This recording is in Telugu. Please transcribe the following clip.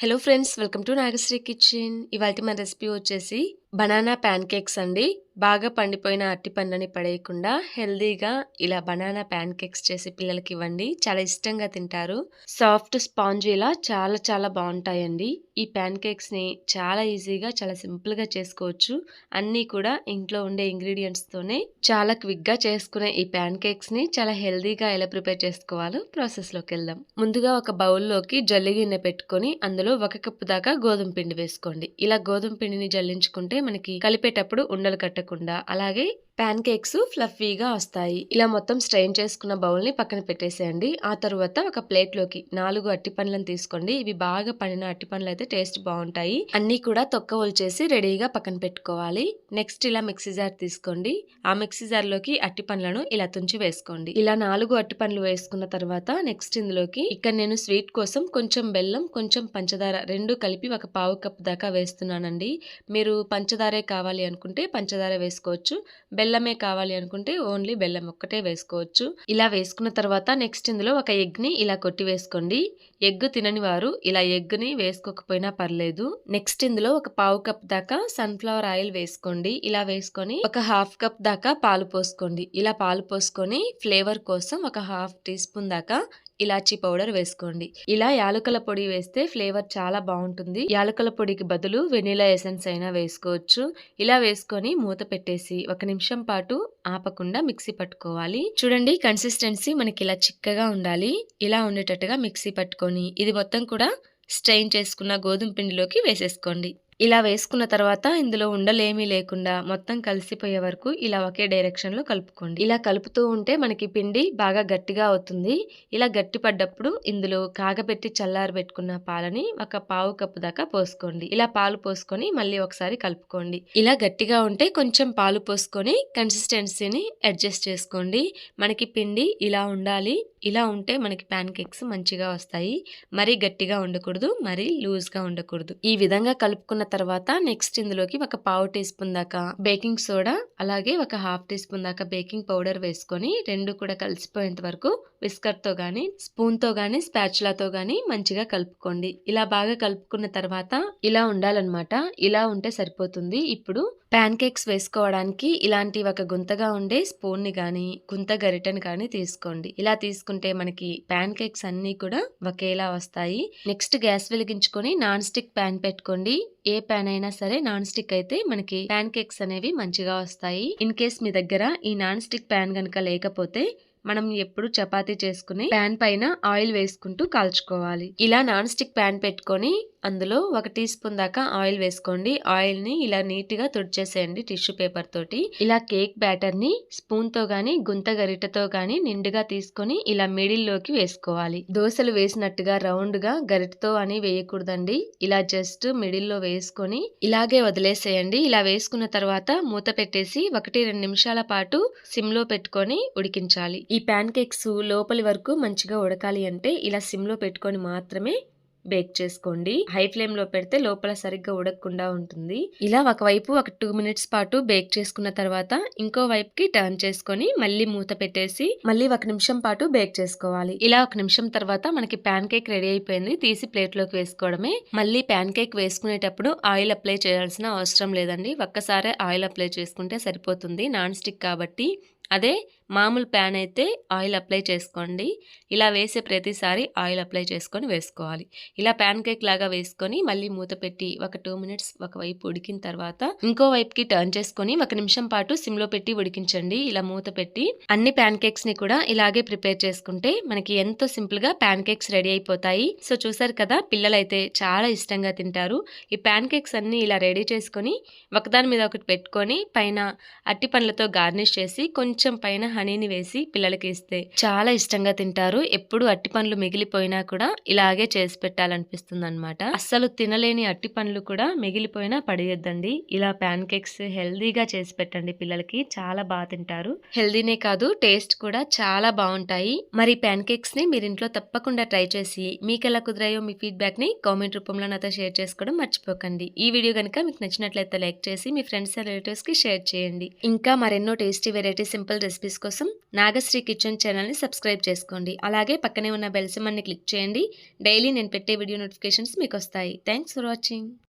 Hello friends welcome to Nagasri kitchen ఇవాళ మన రెసిపీ వచ్చేసి బనానా ప్యాన్ కేక్స్ అండి. బాగా పండిపోయిన అట్టి పండ్లని పడేయకుండా హెల్దీగా ఇలా బనానా ప్యాన్ కేక్స్ చేసి పిల్లలకి ఇవ్వండి. చాలా ఇష్టంగా తింటారు. సాఫ్ట్ స్పాంజ్ ఇలా చాలా చాలా బాగుంటాయండి. ఈ ప్యాన్ కేక్స్ని చాలా ఈజీగా చాలా సింపుల్గా చేసుకోవచ్చు. అన్నీ కూడా ఇంట్లో ఉండే ఇంగ్రీడియంట్స్తోనే చాలా క్విక్గా చేసుకునే ఈ ప్యాన్ కేక్స్ని చాలా హెల్దీగా ఎలా ప్రిపేర్ చేసుకోవాలో ప్రాసెస్లోకి వెళ్దాం. ముందుగా ఒక బౌల్లోకి జల్లి గిన్నె పెట్టుకొని అందులో ఒక కప్పు దాకా గోధుమ పిండి వేసుకోండి. ఇలా గోధుమ పిండిని జల్లించుకుంటే మనకి కలిపేటప్పుడు ఉండలు కట్టకుండా అలాగే ప్యాన్ కేక్స్ ఫ్లఫీగా వస్తాయి. ఇలా మొత్తం స్ట్రెయిన్ చేసుకున్న బౌల్ని పక్కన పెట్టేసేయండి. ఆ తర్వాత ఒక ప్లేట్లోకి నాలుగు అట్టి పండ్లను తీసుకోండి. ఇవి బాగా పండిన అట్టి పండ్లు అయితే టేస్ట్ బాగుంటాయి. అన్ని కూడా తొక్క ఒలిచేసి రెడీగా పక్కన పెట్టుకోవాలి. నెక్స్ట్ ఇలా మిక్సీ జార్ తీసుకోండి. ఆ మిక్సీ జార్లోకి అట్టి పండ్లను ఇలా తుంచి వేసుకోండి. ఇలా నాలుగు అట్టి పండ్లు వేసుకున్న తర్వాత నెక్స్ట్ ఇందులోకి ఇక్కడ నేను స్వీట్ కోసం కొంచెం బెల్లం కొంచెం పంచదార రెండు కలిపి ఒక పావు కప్ దాకా వేస్తున్నానండి. మీరు పంచదారే కావాలి అనుకుంటే పంచదార వేసుకోవచ్చు. బెల్లమే కావాలి అనుకుంటే ఓన్లీ బెల్లం ఒక్కటే వేసుకోవచ్చు. ఇలా వేసుకున్న తర్వాత నెక్స్ట్ ఇందులో ఒక ఎగ్ని ఇలా కొట్టి వేసుకోండి. ఎగ్ తినని వారు ఇలా ఎగ్ని వేసుకోకపోయినా పర్లేదు. నెక్స్ట్ ఇందులో ఒక పావు కప్ దాకా సన్ఫ్లవర్ ఆయిల్ వేసుకోండి. ఇలా వేసుకొని ఒక హాఫ్ కప్ దాకా పాలు పోసుకోండి. ఇలా పాలు పోసుకొని ఫ్లేవర్ కోసం ఒక హాఫ్ టీ స్పూన్ దాకా ఇలాచీ పౌడర్ వేసుకోండి. ఇలా యాలకుల పొడి వేస్తే ఫ్లేవర్ చాలా బాగుంటుంది. యాలకుల పొడికి బదులు వెనిలా ఎసెన్స్ అయినా వేసుకోవచ్చు. ఇలా వేసుకొని మూత పెట్టేసి ఒక నిమిషం పాటు ఆపకుండా మిక్సీ పట్టుకోవాలి. చూడండి కన్సిస్టెన్సీ మనకి ఇలా చిక్కగా ఉండాలి. ఇలా ఉండేటట్టుగా మిక్సీ పట్టుకొని ఇది మొత్తం కూడా స్ట్రెయిన్ చేసుకున్న గోధుమ పిండిలోకి వేసేసుకోండి. ఇలా వేసుకున్న తర్వాత ఇందులో ఉండలేమీ లేకుండా మొత్తం కలిసిపోయే వరకు ఇలా ఒకే డైరెక్షన్లో కలుపుకోండి. ఇలా కలుపుతూ ఉంటే మనకి పిండి బాగా గట్టిగా అవుతుంది. ఇలా గట్టి పడ్డప్పుడు ఇందులో కాగబెట్టి చల్లారి పెట్టుకున్న పాలని ఒక పావు కప్పు దాకా పోసుకోండి. ఇలా పాలు పోసుకొని మళ్ళీ ఒకసారి కలుపుకోండి. ఇలా గట్టిగా ఉంటే కొంచెం పాలు పోసుకొని కన్సిస్టెన్సీని అడ్జస్ట్ చేసుకోండి. మనకి పిండి ఇలా ఉండాలి. ఇలా ఉంటే మనకి ప్యాన్ కేక్స్ మంచిగా వస్తాయి. మరీ గట్టిగా ఉండకూడదు మరీ లూజ్గా ఉండకూడదు. ఈ విధంగా కలుపుకున్న తర్వాత నెక్స్ట్ ఇందులోకి ఒక పావు టీ స్పూన్ దాకా బేకింగ్ సోడా అలాగే ఒక హాఫ్ టీ స్పూన్ దాకా బేకింగ్ పౌడర్ వేసుకొని రెండు కూడా కలిసిపోయేంత వరకు విస్కర్తో కానీ స్పూన్తో కానీ స్పాచులాతో కానీ మంచిగా కలుపుకోండి. ఇలా బాగా కలుపుకున్న తర్వాత ఇలా ఉండాలన్నమాట. ఇలా ఉంటే సరిపోతుంది. ఇప్పుడు ప్యాన్ కేక్స్ వేసుకోవడానికి ఇలాంటి ఒక గుంతగా ఉండే స్పూన్ని కానీ గుంత గరిటెని కానీ తీసుకోండి. ఇలా తీసుకుంటే మనకి ప్యాన్ కేక్స్ అన్నీ కూడా ఒకేలా వస్తాయి. నెక్స్ట్ గ్యాస్ వెలిగించుకొని నాన్ స్టిక్ ప్యాన్ పెట్టుకోండి. ఏ ప్యాన్ అయినా సరే నాన్ స్టిక్ అయితే మనకి ప్యాన్ కేక్స్ అనేవి మంచిగా వస్తాయి. ఇన్ కేస్ మీ దగ్గర ఈ నాన్ స్టిక్ ప్యాన్ కనుక లేకపోతే మనం ఎప్పుడు చపాతీ చేసుకుని ప్యాన్ పైన ఆయిల్ వేసుకుంటూ కాల్చుకోవాలి. ఇలా నాన్ స్టిక్ ప్యాన్ పెట్టుకొని అందులో ఒక టీ స్పూన్ దాకా ఆయిల్ వేసుకోండి. ఆయిల్ని ఇలా నీట్గా తుడిచేసేయండి టిష్యూ పేపర్ తోటి. ఇలా కేక్ బ్యాటర్ని స్పూన్తో గుంత గరిటతో గాని నిండుగా తీసుకొని ఇలా మిడిల్లోకి వేసుకోవాలి. దోశలు వేసినట్టుగా రౌండ్గా గరిటతో అని వేయకూడదండి. ఇలా జస్ట్ మిడిల్లో వేసుకొని ఇలాగే వదిలేసేయండి. ఇలా వేసుకున్న తర్వాత మూత పెట్టేసి ఒకటి రెండు నిమిషాల పాటు సిమ్లో పెట్టుకొని ఉడికించాలి. ఈ ప్యాన్ కేక్స్ లోపలి వరకు మంచిగా ఉడకాలి అంటే ఇలా సిమ్లో పెట్టుకొని మాత్రమే బేక్ చేసుకోండి. హై ఫ్లేమ్లో పెడితే లోపల సరిగ్గా ఉడకకుండా ఉంటుంది. ఇలా ఒకవైపు ఒక టూ మినిట్స్ పాటు బేక్ చేసుకున్న తర్వాత ఇంకో వైపుకి టర్న్ చేసుకొని మళ్ళీ మూత పెట్టేసి మళ్ళీ ఒక నిమిషం పాటు బేక్ చేసుకోవాలి. ఇలా ఒక నిమిషం తర్వాత మనకి ప్యాన్ కేక్ రెడీ అయిపోయింది. తీసి ప్లేట్లోకి వేసుకోవడమే. మళ్ళీ ప్యాన్ కేక్ వేసుకునేటప్పుడు ఆయిల్ అప్లై చేయాల్సిన అవసరం లేదండి. ఒక్కసారి ఆయిల్ అప్లై చేసుకుంటే సరిపోతుంది. నాన్ స్టిక్ కాబట్టి. అదే మామూలు ప్యాన్ అయితే ఆయిల్ అప్లై చేసుకోండి. ఇలా వేసే ప్రతిసారి ఆయిల్ అప్లై చేసుకొని వేసుకోవాలి. ఇలా ప్యాన్ కేక్ లాగా వేసుకొని మళ్ళీ మూత పెట్టి ఒక టూ మినిట్స్ ఒక వైపు ఉడికిన తర్వాత ఇంకో వైపుకి టర్న్ చేసుకొని ఒక నిమిషం పాటు సిమ్లో పెట్టి ఉడికించండి. ఇలా మూత పెట్టి అన్ని ప్యాన్ కేక్స్ని కూడా ఇలాగే ప్రిపేర్ చేసుకుంటే మనకి ఎంతో సింపుల్గా ప్యాన్ కేక్స్ రెడీ అయిపోతాయి. సో చూసారు కదా పిల్లలైతే చాలా ఇష్టంగా తింటారు. ఈ ప్యాన్ కేక్స్ అన్ని ఇలా రెడీ చేసుకొని ఒకదాని మీద ఒకటి పెట్టుకొని పైన అట్టి పండ్లతో గార్నిష్ చేసి కొంచెం పైన హనీని వేసి పిల్లలకి ఇస్తే. చాలా ఇష్టంగా తింటారు. ఎప్పుడు అట్టి పండ్లు మిగిలిపోయినా కూడా ఇలాగే చేసి పెట్టాలనిపిస్తుంది అనమాట అస్సలు తినలేని అట్టి పండ్లు కూడా మిగిలిపోయినా పడేయద్దండి. ఇలా ప్యాన్ కేక్స్ హెల్దీగా చేసి పెట్టండి పిల్లలకి. చాలా బాగా తింటారు. హెల్దీనే కాదు టేస్ట్ కూడా చాలా బాగుంటాయి. మరి ప్యాన్ కేక్స్ని మీరు ఇంట్లో తప్పకుండా ట్రై చేసి మీకు ఎలా కుదిరాయో మీ ఫీడ్బ్యాక్ని కామెంట్ రూపంలో నాతో షేర్ చేసుకోవడం మర్చిపోకండి. ఈ వీడియో కనుక మీకు నచ్చినట్లయితే లైక్ చేసి మీ ఫ్రెండ్స్ అండ్ రిలేటివ్స్కి షేర్ చేయండి. ఇంకా మరెన్నో టేస్టీ వెరైటీ సింపుల్ రెసిపీస్ కోసం కోసం నాగశ్రీ కిచెన్ ఛానల్ని సబ్స్క్రైబ్ చేసుకోండి. అలాగే పక్కనే ఉన్న బెల్ సింబల్ని క్లిక్ చేయండి. డైలీ నేను పెట్టే వీడియో నోటిఫికేషన్స్ మీకు వస్తాయి. Thanks for watching.